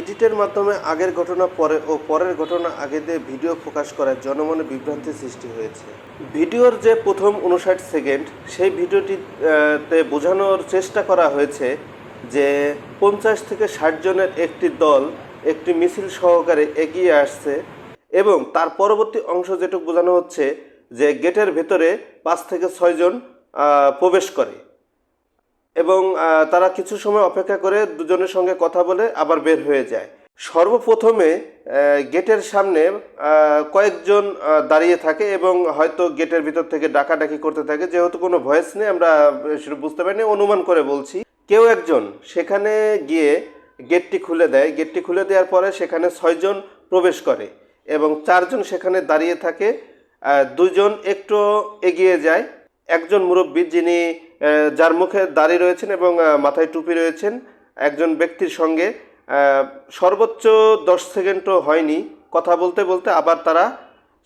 এডিটের মাধ্যমে আগের ঘটনা পরে ও পরের ঘটনা আগে দিয়ে ভিডিও প্রকাশ করায় জনমনে বিভ্রান্তি সৃষ্টি হয়েছে। ভিডিওর যে প্রথম উনষাট সেকেন্ড, সেই ভিডিওটিতে বোঝানোর চেষ্টা করা হয়েছে যে পঞ্চাশ থেকে ষাট জনের একটি দল একটি মিছিল সহকারে এগিয়ে আসছে এবং তার পরবর্তী অংশ যেটুকু বোঝানো হচ্ছে যে গেটের ভেতরে পাঁচ থেকে ছয়জন প্রবেশ করে। এবং তারা কিছু সময় অপেক্ষা করে দুজনের সঙ্গে কথা বলে আবার বের হয়ে যায়। সর্বপ্রথমে গেটের সামনে কয়েকজন দাঁড়িয়ে থাকে এবং হয়তো গেটের ভিতর থেকে ডাকাডাকি করতে থাকে। যেহেতু কোনো ভয়েস নেই, আমরা সেটা বুঝতে পারিনি, অনুমান করে বলছি। কেউ একজন সেখানে গিয়ে গেটটি খুলে দেয়। গেটটি খুলে দেওয়ার পরে সেখানে ছয়জন প্রবেশ করে এবং চারজন সেখানে দাঁড়িয়ে থাকে। দুজন একটু এগিয়ে যায়। একজন মুরব্বী যিনি যার মুখে দাড়ি রয়েছেন এবং মাথায় টুপি রয়েছেন একজন ব্যক্তির সঙ্গে। সর্বোচ্চ দশ সেকেন্ডও হয়নি। কথা বলতে বলতে আবার তারা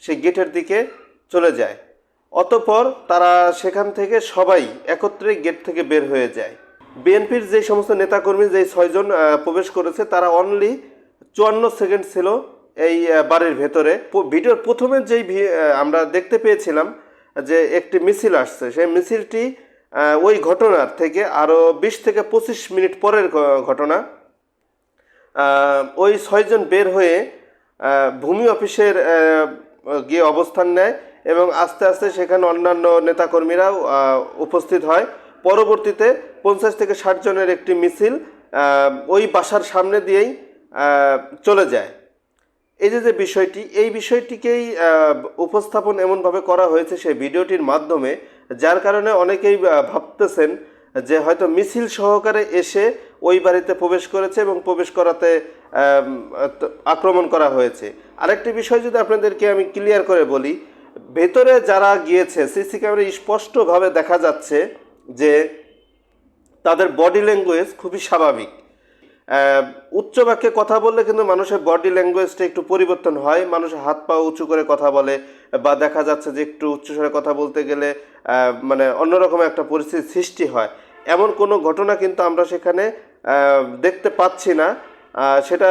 সেই গেটের দিকে চলে যায়। অতপর তারা সেখান থেকে সবাই একত্রে গেট থেকে বের হয়ে যায়। বিএনপির যে সমস্ত নেতাকর্মী, যে ছয়জন প্রবেশ করেছে, তারা অনলি চুয়ান্ন সেকেন্ড ছিল এই বাড়ির ভেতরে। ভিডিওর প্রথমে যেই আমরা দেখতে পেয়েছিলাম যে একটি মিছিল আসছে। সেই মিছিলটি ওই ঘটনার থেকে আরও বিশ থেকে পঁচিশ মিনিট পরের ঘটনা। ওই ছয়জন বের হয়ে ভূমি অফিসের গিয়ে অবস্থান নেয় এবং আস্তে আস্তে সেখানে অন্যান্য নেতাকর্মীরাও উপস্থিত হয়। পরবর্তীতে পঞ্চাশ থেকে ষাট জনের একটি মিছিল ওই বাসার সামনে দিয়েই চলে যায়। এই যে যে বিষয়টি, এই বিষয়টিকেই উপস্থাপন এমনভাবে করা হয়েছে সেই ভিডিওটির মাধ্যমে যার কারণে অনেকেই ভাবতেছেন যে হয়তো মিছিল সহকারে এসে ওই বাড়িতে প্রবেশ করেছে এবং প্রবেশ করাতে আক্রমণ করা হয়েছে। আরেকটি বিষয় যদি আপনাদেরকে আমি ক্লিয়ার করে বলি, ভেতরে যারা গিয়েছে, সিসি ক্যামেরা স্পষ্টভাবে দেখা যাচ্ছে যে তাদের বডি ল্যাঙ্গুয়েজ খুবই স্বাভাবিক। উচ্চ বাক্যে কথা বললে কিন্তু মানুষের বডি ল্যাঙ্গুয়েজটা একটু পরিবর্তন হয় মানুষের হাত পা উঁচু করে কথা বলে বা দেখা যাচ্ছে যে একটু উচ্চস্বরে কথা বলতে গেলে মানে অন্যরকম একটা পরিস্থিতি সৃষ্টি হয়। এমন কোনো ঘটনা কিন্তু আমরা সেখানে দেখতে পাচ্ছি না। সেটা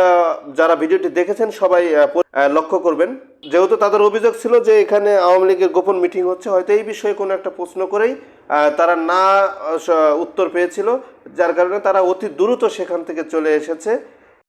যারা ভিডিওটি দেখেছেন সবাই লক্ষ্য করবেন। যেহেতু তাদের অভিযোগ ছিল যে এখানে আওয়ামী লীগের গোপন মিটিং হচ্ছে, হয়তো এই বিষয়ে কোনো একটা প্রশ্ন করেই তারা না উত্তর পেয়েছিল। যার কারণে তারা অতি দ্রুত সেখান থেকে চলে এসেছে।